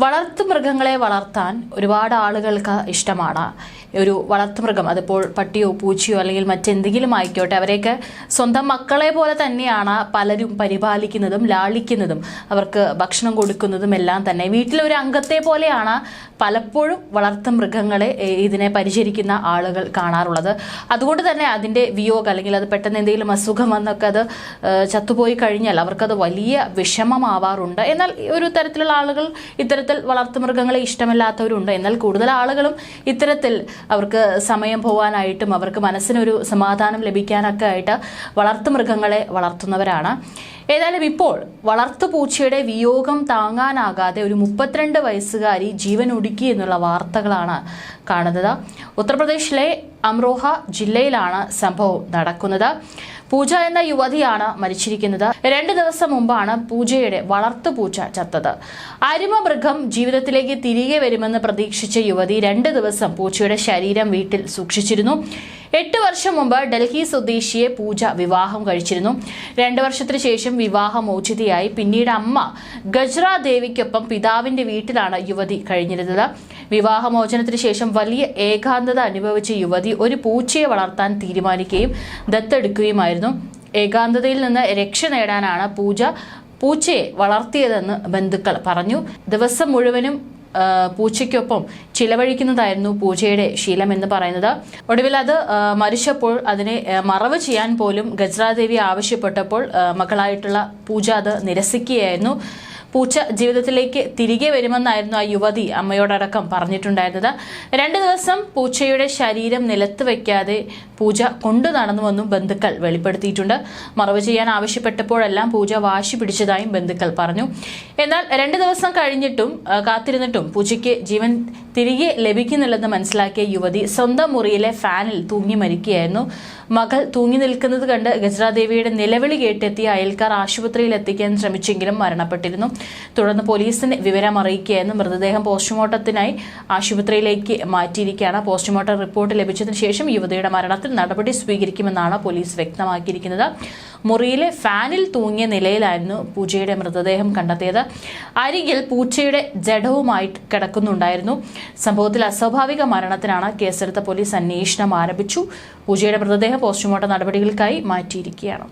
വളർത്തു മൃഗങ്ങളെ വളർത്താൻ ഒരുപാട് ആളുകൾക്ക് ഇഷ്ടമാണ്. ഒരു വളർത്തുമൃഗം അതിപ്പോൾ പട്ടിയോ പൂച്ചയോ അല്ലെങ്കിൽ മറ്റെന്തെങ്കിലും ആയിക്കോട്ടെ അവരെയൊക്കെ സ്വന്തം മക്കളെ പോലെ തന്നെയാണ് പലരും പരിപാലിക്കുന്നതും ലാളിക്കുന്നതും അവർക്ക് ഭക്ഷണം കൊടുക്കുന്നതും എല്ലാം തന്നെ. വീട്ടിലെ ഒരു അംഗത്തെ പോലെയാണ് പലപ്പോഴും വളർത്തു മൃഗങ്ങളെ ഇതിനെ പരിചരിക്കുന്ന ആളുകൾ കാണാറുള്ളത്. അതുകൊണ്ട് തന്നെ അതിന്റെ വിയോഗം അല്ലെങ്കിൽ അത് പെട്ടെന്ന് എന്തെങ്കിലും അസുഖം വന്നൊക്കെ അത് ചത്തുപോയി കഴിഞ്ഞാൽ അവർക്കത് വലിയ വിഷമമാവാറുണ്ട്. എന്നാൽ ഒരു തരത്തിലുള്ള ആളുകൾ ഇത്തരത്തിൽ വളർത്തുമൃഗങ്ങളെ ഇഷ്ടമില്ലാത്തവരുണ്ട്. എന്നാൽ കൂടുതൽ ആളുകളും ഇത്തരത്തിൽ അവർക്ക് സമയം പോവാനായിട്ടും അവർക്ക് മനസ്സിനൊരു സമാധാനം ലഭിക്കാനൊക്കെ ആയിട്ട് വളർത്തുമൃഗങ്ങളെ വളർത്തുന്നവരാണ്. ഏതായാലും ഇപ്പോൾ വളർത്തുപൂച്ചയുടെ വിയോഗം താങ്ങാനാകാതെ ഒരു മുപ്പത്തിരണ്ട് വയസ്സുകാരി ജീവൻ ഒടുക്കി എന്നുള്ള വാർത്തകളാണ് കാണുന്നത്. ഉത്തർപ്രദേശിലെ അമ്രോഹ ജില്ലയിലാണ് സംഭവം നടക്കുന്നത്. പൂജ എന്ന യുവതിയാണ് മരിച്ചിരിക്കുന്നത്. രണ്ട് ദിവസം മുമ്പാണ് പൂജയുടെ വളർത്തു പൂച്ച ചത്തത്. അരിമ മൃഗം ജീവിതത്തിലേക്ക് തിരികെ വരുമെന്ന് പ്രതീക്ഷിച്ച യുവതി രണ്ട് ദിവസം പൂച്ചയുടെ ശരീരം വീട്ടിൽ സൂക്ഷിച്ചിരുന്നു. എട്ട് വർഷം മുമ്പ് ഡൽഹി സ്വദേശിയെ പൂജ വിവാഹം കഴിച്ചിരുന്നു. രണ്ട് വർഷത്തിന് ശേഷം വിവാഹമോചിതയായി പിന്നീട് അമ്മ ഗജ്ര ദേവിക്കൊപ്പം പിതാവിന്റെ വീട്ടിലാണ് യുവതി കഴിഞ്ഞിരുന്നത്. വിവാഹമോചനത്തിന് ശേഷം വലിയ ഏകാന്തത അനുഭവിച്ച യുവതി ഒരു പൂച്ചയെ വളർത്താൻ തീരുമാനിക്കുകയും ദത്തെടുക്കുകയുമായിരുന്നു. ഏകാന്തതയിൽ നിന്ന് രക്ഷ നേടാനാണ് പൂജ പൂച്ചയെ വളർത്തിയതെന്ന് ബന്ധുക്കൾ പറഞ്ഞു. ദിവസം മുഴുവനും പൂച്ചയ്ക്കൊപ്പം ചിലവഴിക്കുന്നതായിരുന്നു പൂജയുടെ ശീലം എന്ന് പറയുന്നത്. ഒടുവിൽ അത് മരിച്ചപ്പോൾ അതിനെ മറവ് ചെയ്യാൻ പോലും ഗജ്രാദേവി ആവശ്യപ്പെട്ടപ്പോൾ മകളായിട്ടുള്ള പൂജ അത് നിരസിക്കുകയായിരുന്നു. പൂച്ച ജീവിതത്തിലേക്ക് തിരികെ വരുമെന്നായിരുന്നു ആ യുവതി അമ്മയോടടക്കം പറഞ്ഞിട്ടുണ്ടായിരുന്നത്. രണ്ട് ദിവസം പൂച്ചയുടെ ശരീരം നിലത്ത് വയ്ക്കാതെ പൂജ കൊണ്ടു നടന്നുവെന്നും ബന്ധുക്കൾ വെളിപ്പെടുത്തിയിട്ടുണ്ട്. മറവ് ചെയ്യാൻ ആവശ്യപ്പെട്ടപ്പോഴെല്ലാം പൂജ വാശി പിടിച്ചതായും ബന്ധുക്കൾ പറഞ്ഞു. എന്നാൽ രണ്ട് ദിവസം കഴിഞ്ഞിട്ടും കാത്തിരുന്നിട്ടും പൂജയ്ക്ക് ജീവൻ തിരികെ ലഭിക്കുന്നില്ലെന്ന് മനസ്സിലാക്കിയ യുവതി സ്വന്തം മുറിയിലെ ഫാനിൽ തൂങ്ങി മരിക്കുകയായിരുന്നു. മകൾ തൂങ്ങി നിൽക്കുന്നത് കണ്ട് ഗജറാദേവിയുടെ നിലവിളി കേട്ടെത്തിയ അയൽക്കാർ ആശുപത്രിയിൽ എത്തിക്കാൻ ശ്രമിച്ചെങ്കിലും മരണപ്പെട്ടിരുന്നു. തുടർന്ന് പോലീസിന് വിവരം അറിയിക്കുകയായിരുന്നു. മൃതദേഹം പോസ്റ്റ്മോർട്ടത്തിനായി ആശുപത്രിയിലേക്ക് മാറ്റിയിരിക്കുകയാണ്. പോസ്റ്റ്മോർട്ടം റിപ്പോർട്ട് ലഭിച്ചതിന് ശേഷം യുവതിയുടെ മരണത്തിൽ നടപടി സ്വീകരിക്കുമെന്നാണ് പോലീസ് വ്യക്തമാക്കിയിരിക്കുന്നത്. മുറിയിലെ ഫാനിൽ തൂങ്ങിയ നിലയിലായിരുന്നു പൂജയുടെ മൃതദേഹം കണ്ടെത്തിയത്. അരികിൽ പൂച്ചയുടെ ജഡവുമായിട്ട് കിടക്കുന്നുണ്ടായിരുന്നു. സംഭവത്തിൽ അസ്വാഭാവിക മരണത്തിനാണ് കേസെടുത്ത പോലീസ് അന്വേഷണം ആരംഭിച്ചു. പൂജയുടെ മൃതദേഹം പോസ്റ്റ്മോർട്ടം നടപടികൾക്കായി മാറ്റിയിരിക്കുകയാണ്.